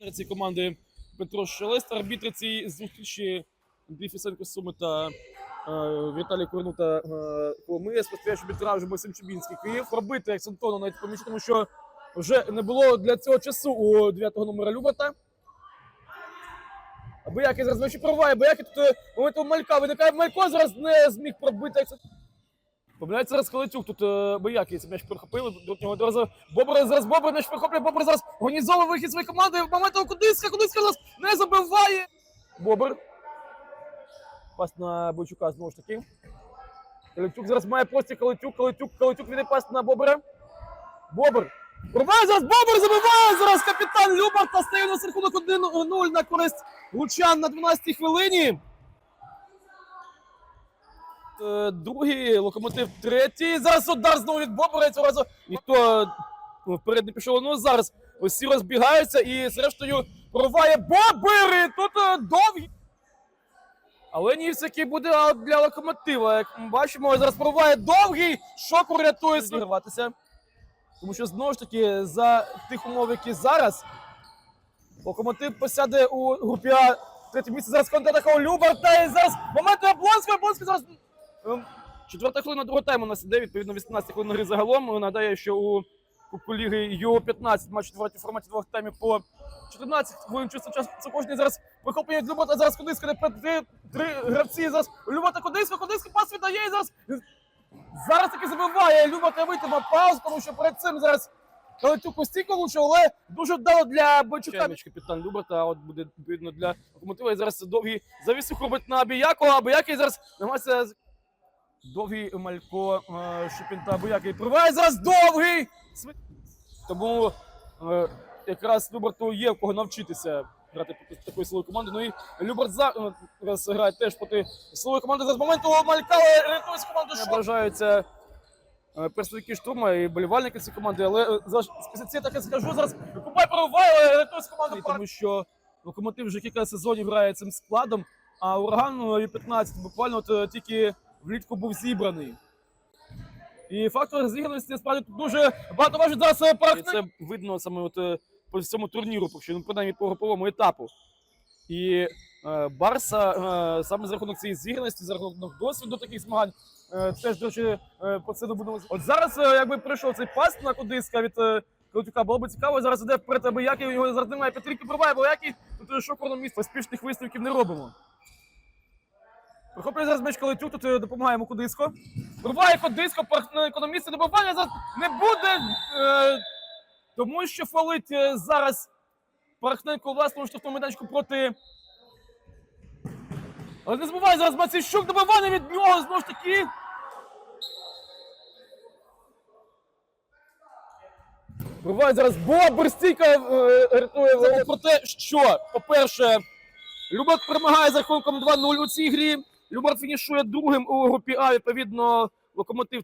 цієї команди Петро Шелест, арбітри цієї зустрічі Андрій Фісенко Суми та е, Віталій Корнута е, Коломия, спостерігаючи арбітраж Максим Чубінський Київ. Пробити акцентовано навіть поміж, тому що вже не було для цього часу у 9-го номера Любата. Бояки зараз вночі проває, Бояки тут е, моментом Малька виникає Малько, зараз не зміг пробити. Помиляється зараз Колетюк, тут е, Бояки цей м'яч перехопили, до нього одразу Бобр, зараз Бобр м'яч перехоплює, Бобр зараз організовує вихід своєї команди, моментом Кудиська, Кудиська зараз не забиває. Бобр. Пас на Бойчука знову ж таки. Колетюк зараз має простір Колетюк, Колетюк, Колетюк віде пас на Бобера. Бобр. Пробиває зараз Бобр, забиває зараз капітан Любар та стає на рахунок 1-0 на користь Лучан на 12-й хвилині. Е, Другий, локомотив третій. Зараз удар знову від Бобера. Цього разу ніхто е, вперед не пішов. Ну зараз усі розбігаються і зрештою прорває Бобер. І Тут е, довгий. Але ні, все-таки буде аут для локомотива. Як ми бачимо, зараз прорває довгий. Шок урятує зіграватися. Тому що знову ж таки за тих умов, які зараз локомотив посяде у групі А третє місце. Зараз контратака Любарта. І зараз момент Облонського. Облонський зараз. Ем, Четверта хвилина другого тайму у нас іде, відповідно, 18 хвилин гри загалом. Нагадаю, що у Кубку Ліги Ю-15 матч четвертій в форматі двох таймів по 14 хвилин часу часу. Це кожний зараз вихоплює Любота. Зараз Кудиська не три, три гравці. Зараз Любота Кудиська, Кудиська пас віддає і зараз Зараз таки забиває Любота витима паузу, тому що перед цим зараз Калитюк у стійку влучив, але дуже вдало для Бойчука. Капітан Любота, от буде відповідно для локомотива. І зараз довгий завісик робить на Абіяко, а Абіякий зараз намагається Довгий Малько е, Шипін та Абіякий зараз довгий! Тому е, якраз Люберту є в кого навчитися грати проти такої силової команди. Ну і Люберт е, зараз грає теж проти силової команди. Зараз моменту Малька, рятує команду. що ображаються е, представники штурма і болівальники цієї команди. Але е, за спеціально так я скажу зараз. Кубай прориває, але рятує команду. Тому що локомотив вже кілька сезонів грає цим складом, а ураган у 15 буквально от, е, тільки влітку був зібраний. І фактор зіграності насправді тут дуже багато важить зараз е, практик. Це видно саме от, е, по всьому турніру, поки ну, принаймні по груповому етапу. І е, Барса е, саме за рахунок цієї зіграності, за рахунок досвіду таких змагань, е, теж, до речі, е, про це будемо. От зараз, е, якби прийшов цей пас на Кудиска від е, Колотюка, було б цікаво, зараз іде вперед, аби Який, у нього зараз немає Петрівки пробиває, бо Який тут е, шокерно місце. Поспішних висновків не робимо. Прихоплює зараз меч Колотюк, тут е, допомагаємо Кудиско. Вирває Кудиско, на економісти добивання зараз не буде, е, тому що фалить е, зараз Парахненко у власному штрафному майданчику проти. Але не забуває зараз Маційщук, добивання від нього знову ж таки. Буває зараз Бобр стійка е, рятує Лео про те, що, по-перше, Любат перемагає за рахунком 2-0 у цій грі. Любат фінішує другим у групі А. Відповідно, локомотив